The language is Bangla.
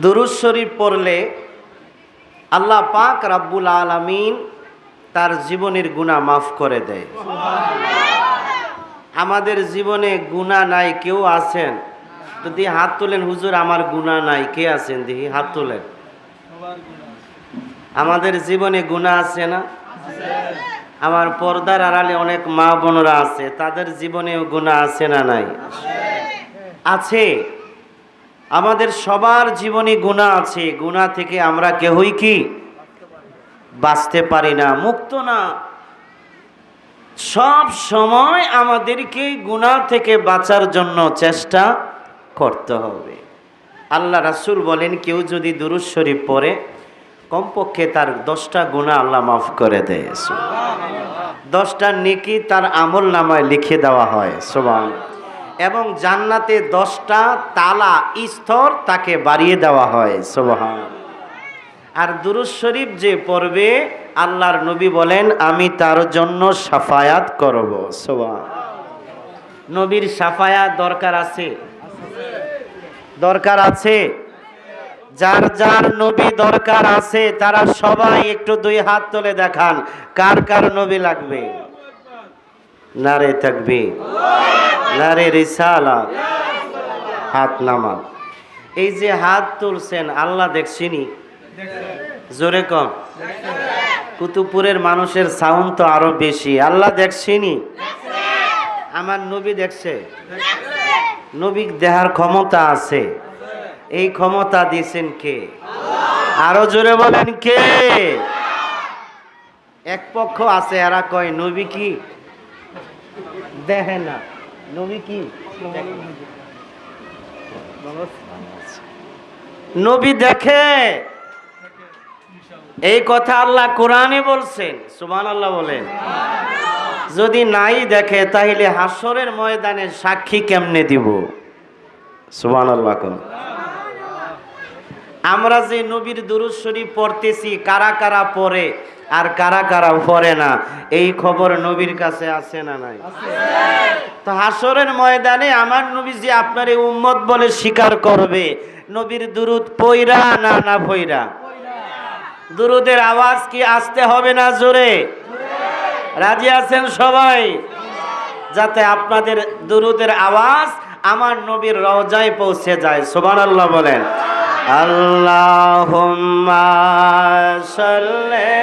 দুরুজ শরীফ পড়লে আল্লাহ পাক রাব্বুল আলামিন তার জীবনের গুনাহ মাফ করে দেয়। আমাদের জীবনে গুনাহ নাই কেউ আছেন? যদি হাত তোলেন হুজুর আমার গুনাহ নাই কে আছেন? দেখি হাত তোলেন। আমাদের জীবনে গুনাহ আছে না? আমার পর্দার আড়ালে অনেক মা বোনরা আছে তাদের জীবনেও গুনাহ আছে না নাই? আছে। আমাদের সবার জীবনে গুণা আছে। গুণা থেকে আমরা কেহই কি? বাঁচতে পারি না, মুক্ত না। সব সময় আমাদেরকে গুণা থেকে বাঁচার জন্য চেষ্টা করতে হবে। আল্লাহ রাসূল বলেন, কেউ যদি দুরুজ শরীফ পড়ে, কমপক্ষে তার দশটা গুণা আল্লাহ মাফ করে দেয়। দশটা নেকি তার আমল নামায় লিখে দেওয়া হয়। সোবান এবং জান্নাতে দশটা তালা স্তর তাকে বাড়িয়ে দেওয়া হয়। সোবাহান আর দুরুজ শরীফ যে পড়বে, আল্লাহর নবী বলেন, আমি তার জন্য সাফায়াত করব। সোবাহান নবীর সাফায়াত দরকার আছে? দরকার আছে? যার যার নবী দরকার আছে, তারা সবাই একটু দুই হাত তুলে দেখান, কার কার নবী লাগবে? নারে থাকবে নারে রিসালা, হাত নামা এই যে হাত তুলছেন, আল্লাহ দেখছিনি? জোরে কম। কুতুবপুরের মানুষের সাউন্ড তো আরও বেশি। আল্লাহ দেখছিনি? আমার নবী দেখছে। নবী দেহার ক্ষমতা আছে। এই ক্ষমতা দিয়েছেন কে? আরও জোরে বলেন কে? এক পক্ষ আছে, এরা কয়, নবী কি? দেখে না। নবী দেখে। এই কথা আল্লাহ কোরআনে বলছেন সুমান আল্লাহ বলেন। যদি নাই দেখে, তাহলে হাসরের ময়দানে সাক্ষী কেমনে দিব? সুমান আল্লাহ আমরা যে নবীর দুরুদ শরীফ পড়তেছি, কারা কারা পড়ে আর কারা কারা পড়ে না, এই খবর নবীর কাছে আছে না নাই? তো হাসরের ময়দানে আমার নবী যে আপনার এই উম্মত বলে স্বীকার করবে, নবীর দুরুদ পইরা না না পইরা? দুরুদের আওয়াজ কি আসতে হবে না জোরে? রাজি আছেন সবাই? যাতে আপনাদের দুরুদের আওয়াজ আমার নবীর রওজায় পৌঁছে যায়, সুবহানাল্লাহ বলেন। আল্লাহুম্মা সাল্লি